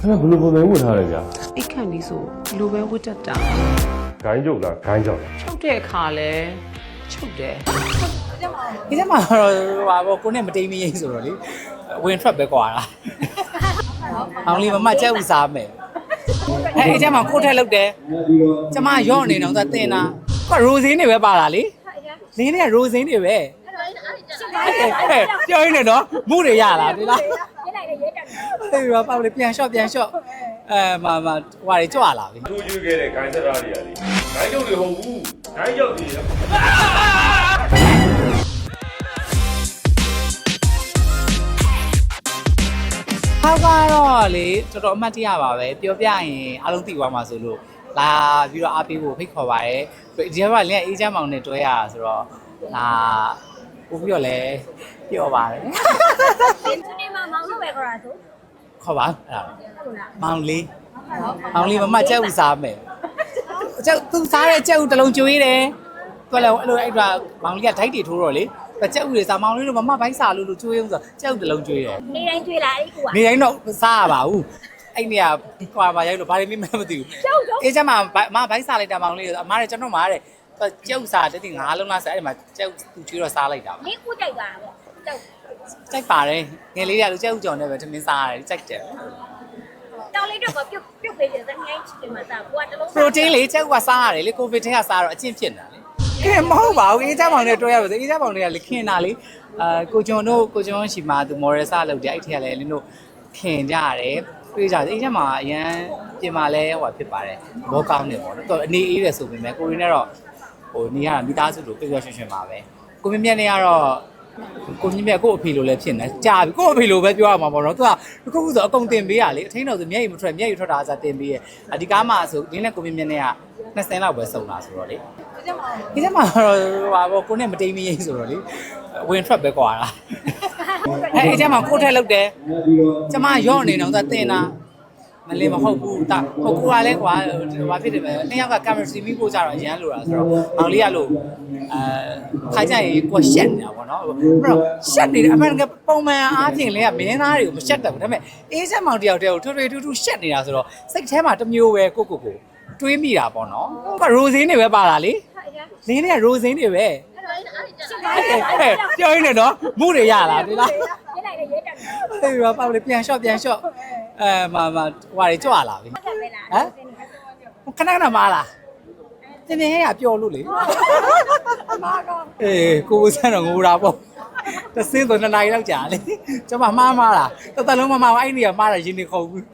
အဲ့ဒါဘယ်လိုပုံစံဝတ်ထားလဲဗျာအိတ်ခန့်လေးဆိုဒီလိုပဲဝတ်တတ်တာဂိုင်းကြုတ်လားဂိုင်းကြောက်လားချုပ်တဲ့အခါလဲချုပ်တယ်ဒီချက်မှာတော့ဟိုပါဘောကိုနဲ့မတိမ်မရင်ဆိုတော့လေဝင်ထွက်ပဲကွာလားအောင်လေးမမချက်ဥစားမယ်အဲအဲ့ချက်မှာကိုယ်ထက်လောက်တယ်ကျမရော့နေတော့သူတင်တာကရိုစင်းတွေပဲပါလာလေလင်းတွေကရိုစင်းတွေပဲပြောရင်းနေတော့မှုတွေရလားဒီလား အေးပါပါလေပြန်လျှော့ပြန်လျှော့အဲမာမာဟွာတွေကြွလာပြီသူယူခဲ့တဲ့ဂိုင်းဆက်သားတွေကလေဂိုင်းကြုတ်တွေဟုတ်ဘူးဂိုင်းကြောက်တွေဟောက်ကတော့လေတော်တော်အမှတ်တရပါပဲပြောပြရင်အားလုံးသိသွားမှာဆိုလို့လာပြီးတော့အားပေးဖို့ဖိတ်ခေါ်ပါရဲဒီကလင်းအေးချမ်းမောင်နဲ့တွဲရတာဆိုတော့လာပို့ပြီးတော့လဲပြောပါတယ်ဒီနေ့မှာမောင်လို့ပဲခေါ် တာဆိုခေါ်ပါအဲ့ဒါဟုတ်လားမောင်လေးမောင်လေးမမကြက်ဥစားမယ်ကြက်သူစားတဲ့ကြက်ဥတစ်လုံးကျွေးတယ်သူကလည်းအဲ့လိုအဲ့ဒါမောင်လေးကဓာတ်တွေထိုးတော့လေကြက်ဥတွေစားမောင်လေးတို့မမဘိုင်းစားလို့လို့ကျွေးအောင်ဆိုကြက်ဥတစ်လုံးကျွေးတယ်နေတိုင်းကျွေးလာအဲ့ကူကနေတိုင်းတော့စားရပါဘူးအဲ့နေရာကွာပါရိုက်လို့ဘာလို့မမသိဘူးအေးချမ်းမမဘိုင်းစားလိုက်တာမောင်လေးအမားတဲ့ကျွန်တော်မားတဲ့ကျုပ်စားတဲ့ငါးလုံးလားစားအဲ့ဒီမှာကျုပ်သူချွေးတော့စားလိုက်တာမင်းကူကြိုက်ပါပေါ့ ကြောက်ကြိုက်ပါတယ်ငယ်လေးတွေကလူကျုပ်ကြော်နေပဲထမင်းစားရတယ်ကြိုက်တယ် တောင်းလေးတော့ပြုတ်ပြုတ်ပေးတယ်သခိုင်းချစ်တယ်မှာစားကိုကတလုံးပရိုတင်းလေးကျုပ်ကစားရတယ်လေကိုဗစ်ထဲကစားတော့အကျင့်ဖြစ်နေတာလေကဲမဟုတ်ပါဘူးအေးချမ်းမောင်နဲ့တွဲရပါစေအေးချမ်းမောင်တွေကလေခင်တာလေအာကိုကျွန်တို့ကိုကျွန်ရှိမှာသူမော်ရယ်စားလုပ်တယ်အဲ့ထက်ကလည်းလင်းတို့ခင်ကြရတယ်တွေ့ကြတယ်အေးချမ်းမှာအရန်ပြင်မာလဲဟိုဖြစ်ပါတယ်ဘောကောင်းနေပေါ့နော်တော်အနေအေးတယ်ဆိုပေမဲ့ကိုရင်းနဲ့တော့ဟိုနေရတာမိသားစုလိုပြည့်ပြည့်ရွှင်ရွှင်ပါပဲကိုမြင့်မြတ်နဲ့ကတော့ ကိုမြင့်မြတ်ကို့အဖေလိုလည်းဖြစ်နေကြာပြီကို့အဖေလိုပဲပြောရမှာပေါ့နော်သူကတစ်ခုခုဆိုအကုန်တင်ပေးရလေအထင်းတော်ဆိုမျက်ရည်မထွက်မျက်ရည်ထွက်တာဆိုတင်ပေးရအဒီကားမှာဆိုဒီနဲ့ကိုမြင့်မြတ်နဲ့က20လောက်ပဲစုံလာဆိုတော့လေဒီချက်မှာတော့ဟိုပါဘောကိုနဲ့မတိမ်မရင်ဆိုတော့လေဝင်ထွက်ပဲကွာလားအဲအဲ့ချက်မှာကိုယ်ထက်လောက်တယ်ကျမရော့နေတော့သူတင်တာ မလေးမဟုတ်ဘူးတာဟုတ်ကူကလည်းကွာဘာဖြစ်တယ်ပဲနှစ်ယောက်ကကင်မရာစီမီကိုကြတော့အရန်လိုတာဆိုတော့မောင်လေးကလို့အဲခိုင်းကြရင်ကိုရှက်နေတာပေါ့နော်အဲ့တော့ရှက်နေတယ်အမှန်ကပုံမှန်အားဖြင့်လည်းကမင်းသားတွေကိုမရှက်တယ်ဘူးဒါပေမဲ့အေးဆက်မောင်တယောက်တည်းကိုထွေထွေထူးထူးရှက်နေတာဆိုတော့စိတ်ထဲမှာတစ်မျိုးပဲကိုကိုကိုတွေးမိတာပေါ့နော်ဟိုကရိုစင်းတွေပဲပါလာလေလင်းတွေကရိုစင်းတွေပဲပြောရင်းနေတော့မှုတွေရလားဒီလားရေးလိုက်တယ်ရေးတက်တယ်အေးပါပါလေပြန်လျှော့ပြန်လျှော့ အဲမာမာဟွာတွေကြွလာပြီဟုတ်ကဲ့ပဲလားဟမ်ခဏခဏမားလားတင်းတင်းဟဲ့ကပျော်လို့လေအေးကိုယ်စမ်းတော့ငိုတာပေါ့တစင်းဆိုနှစ်နာရီလောက်ကြာလေကျွန်မမှားမှားလားတသက်လုံးမမှားဘူးအဲ့ဒီကမှားတာရင်းနေခုံဘူး